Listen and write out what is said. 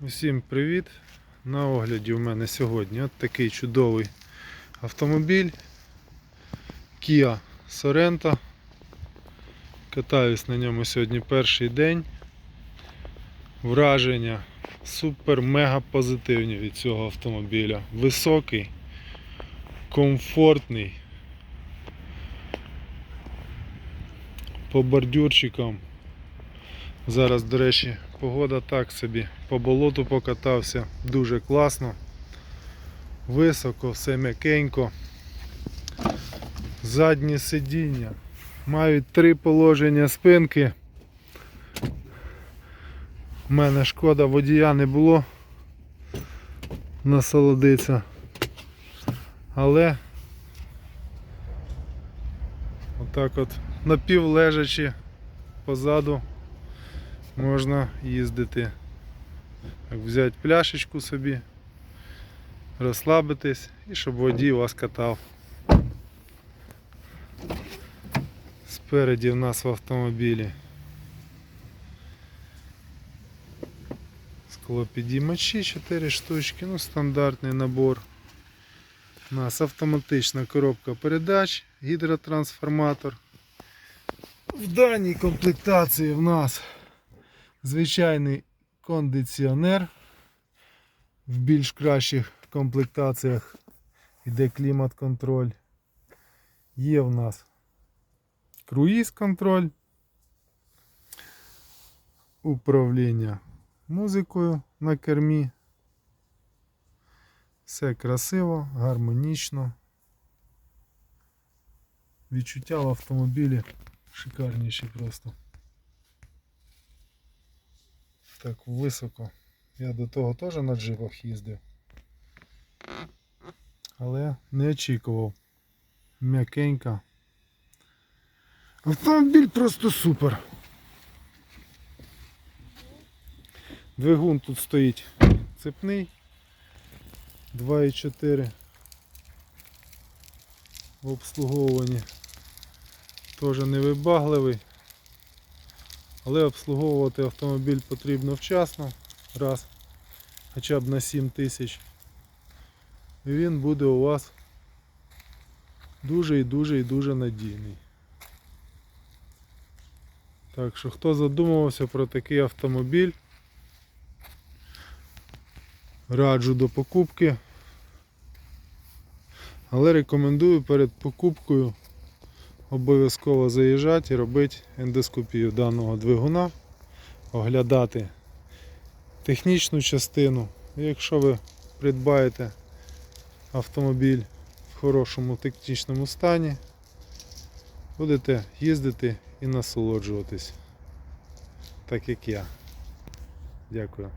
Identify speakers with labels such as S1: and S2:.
S1: Усім привіт! На огляді у мене сьогодні от такий чудовий автомобіль Kia Sorento. Катаюсь на ньому сьогодні перший день. Враження супер-мега позитивні від цього автомобіля. Високий, комфортний. По бордюрчикам Зараз, до речі, погода так собі. По болоту покатався дуже класно. Високо, все м'якенько. Задні сидіння. Мають три положення спинки. У мене шкода водія не було. Насолодиться. Але отак от напівлежачи позаду можна їздити. Взяти пляшечку собі, розслабитись і щоб водій вас катав. Спереді в нас в автомобілі склопідіймачі 4 штучки, ну стандартний набор. У нас автоматична коробка передач, гідротрансформатор. В даній комплектації в нас звичайний кондиціонер. В більш кращих комплектаціях йде клімат-контроль. Є в нас круїз-контроль, управління музикою на кермі. Все красиво, гармонічно. Відчуття в автомобілі шикарніші просто так високо. Я до того теж на джипах їздив. Але не очікував. М'якенька. Автомобіль просто супер. Двигун тут стоїть цепний 2,4 в обслуговуванні. Теж невибагливий. Але обслуговувати автомобіль потрібно вчасно, раз, хоча б на 7 тисяч. І він буде у вас дуже і дуже і дуже надійний. Так що хто задумувався про такий автомобіль, раджу до покупки. Але рекомендую перед покупкою обов'язково заїжджати і робити ендоскопію даного двигуна, оглядати технічну частину. Якщо ви придбаєте автомобіль в хорошому технічному стані, будете їздити і насолоджуватись, так як я. Дякую.